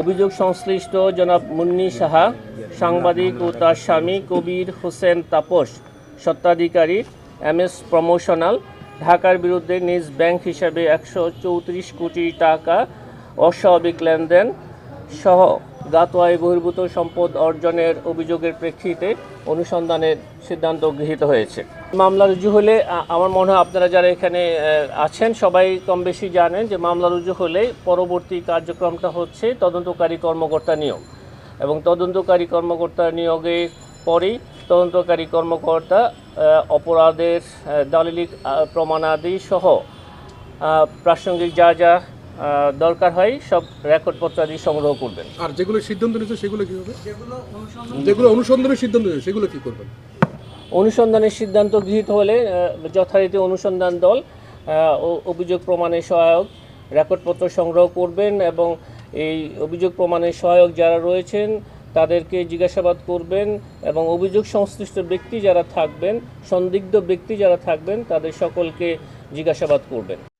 অভিযোগ সংশ্লিষ্ট জনাব মুন্নি সাহা, সাংবাদিক ও তার স্বামী কবির হোসেন তাপস, স্বত্বাধিকারী এম এস প্রমোশনাল, ঢাকার বিরুদ্ধে নিজ ব্যাংক হিসাবে একশো চৌত্রিশ কোটি টাকা অস্বাভাবিক লেনদেন সহ গাতোয়ায় বহির্ভূত সম্পদ অর্জনের অভিযোগের প্রেক্ষিতে অনুসন্ধানের সিদ্ধান্ত গৃহীত হয়েছে। মামলা রুজু হলে আমার মনে হয় আপনারা যারা এখানে আছেন সবাই কম বেশি জানেন যে মামলা রুজু হলে পরবর্তী কার্যক্রমটা হচ্ছে তদন্তকারী কর্মকর্তা নিয়োগ। এবং তদন্তকারী কর্মকর্তা নিয়োগের পরেই তদন্তকারী কর্মকর্তা অপরাধের দালিলিক প্রমাণাদি সহ প্রাসঙ্গিক যা যা দরকার হয় সব রেকর্ডপত্র আদি সংগ্রহ করবেন। আর যেগুলো সিদ্ধান্ত নিচ্ছে সেগুলো কি হবে? যেগুলো অনুসন্ধানের সিদ্ধান্ত নিচ্ছে সেগুলো কি করবেন? অনুসন্ধানের সিদ্ধান্ত গৃহীত হলে যথারীতি অনুসন্ধান দল ও- অভিযোগ প্রমাণের সহায়ক রেকর্ডপত্র সংগ্রহ করবেন এবং এই অভিযোগ প্রমাণের সহায়ক যারা রয়েছেন তাদেরকে জিজ্ঞাসাবাদ করবেন এবং অভিযোগ সংশ্লিষ্ট ব্যক্তি যারা থাকবেন সন্দিগ্ধ ব্যক্তি যারা থাকবেন তাদের সকলকে জিজ্ঞাসাবাদ করবেন।